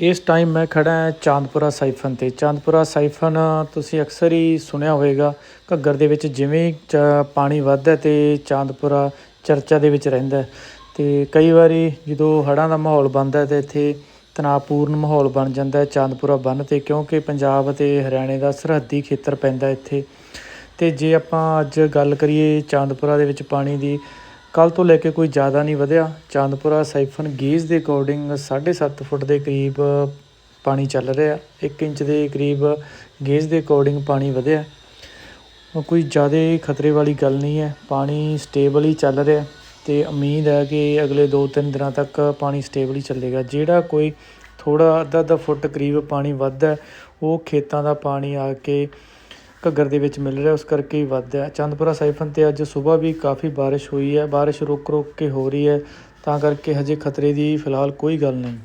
ਇਸ ਟਾਈਮ ਮੈਂ ਖੜਾ ਹਾਂ ਚਾਂਦਪੁਰਾ ਸਾਈਫਨ ਤੇ ਚਾਂਦਪੁਰਾ ਸਾਈਫਨ, ਤੁਸੀਂ ਅਕਸਰ ਹੀ ਸੁਣਿਆ ਹੋਵੇਗਾ, ਘੱਗਰ ਦੇ ਵਿੱਚ ਜਿਵੇਂ ਚ- ਪਾਣੀ ਵੱਧਦਾ ਤੇ ਚਾਂਦਪੁਰਾ ਚਰਚਾ ਦੇ ਵਿੱਚ ਰਹਿੰਦਾ ਹੈ। ਤੇ ਕਈ ਵਾਰੀ ਜਦੋਂ ਹੜ੍ਹਾਂ ਦਾ ਮਾਹੌਲ ਬਣਦਾ ਤੇ ਇੱਥੇ ਤਣਾਅਪੂਰਨ ਮਾਹੌਲ ਬਣ ਜਾਂਦਾ ਚਾਂਦਪੁਰਾ ਬੰਨ ਤੇ, ਕਿਉਂਕਿ ਪੰਜਾਬ ਅਤੇ ਹਰਿਆਣੇ ਦਾ ਸਰਹੱਦੀ ਖੇਤਰ ਪੈਂਦਾ ਇੱਥੇ ਤੇ ਜੇ ਆਪਾਂ ਅੱਜ ਗੱਲ ਕਰੀਏ ਚਾਂਦਪੁਰਾ ਦੇ ਵਿੱਚ ਪਾਣੀ ਦੀ ਕੱਲ ਤੋਂ ਲੈ ਕੇ ਕੋਈ ਜ਼ਿਆਦਾ ਨਹੀਂ ਵਧਿਆ। ਚਾਂਦਪੁਰਾ ਸਾਈਫਨ ਗੇਜ ਦੇ ਅਕੋਰਡਿੰਗ 7.5 ਫੁੱਟ ਦੇ ਕਰੀਬ ਪਾਣੀ ਚੱਲ ਰਿਹਾ। 1 ਇੰਚ ਦੇ ਕਰੀਬ ਗੇਜ ਦੇ ਅਕੋਰਡਿੰਗ ਪਾਣੀ ਵਧਿਆ। ਉਹ ਕੋਈ ਜ਼ਿਆਦਾ ਖਤਰੇ ਵਾਲੀ ਗੱਲ ਨਹੀਂ ਹੈ। ਪਾਣੀ ਸਟੇਬਲ ਹੀ ਚੱਲ ਰਿਹਾ ਤੇ ਉਮੀਦ ਹੈ ਕਿ ਅਗਲੇ 2-3 ਦਿਨਾਂ ਤੱਕ ਪਾਣੀ ਸਟੇਬਲ ਹੀ ਚੱਲੇਗਾ। ਜਿਹੜਾ ਕੋਈ ਥੋੜਾ ਅੱਧਾ ਅੱਧਾ ਫੁੱਟ ਕਰੀਬ ਪਾਣੀ ਵੱਧਦਾ, ਉਹ ਖੇਤਾਂ ਦਾ ਪਾਣੀ ਆ ਕੇ ਘੱਗਰ ਦੇ ਵਿੱਚ ਮਿਲ ਰਿਹਾ, ਉਸ ਕਰਕੇ ਹੀ ਵੱਧਦਾ ਚੰਦਪੁਰਾ ਸਾਈਫਨ ਤੇ ਅੱਜ ਸਵੇਰ ਵੀ ਕਾਫੀ ਬਾਰਿਸ਼ ਹੋਈ ਹੈ। ਬਾਰਿਸ਼ ਰੁਕ ਰੁਕ ਕੇ ਹੋ ਰਹੀ ਹੈ, ਤਾਂ ਕਰਕੇ ਹਜੇ ਖਤਰੇ ਦੀ ਫਿਲਹਾਲ ਕੋਈ ਗੱਲ ਨਹੀਂ।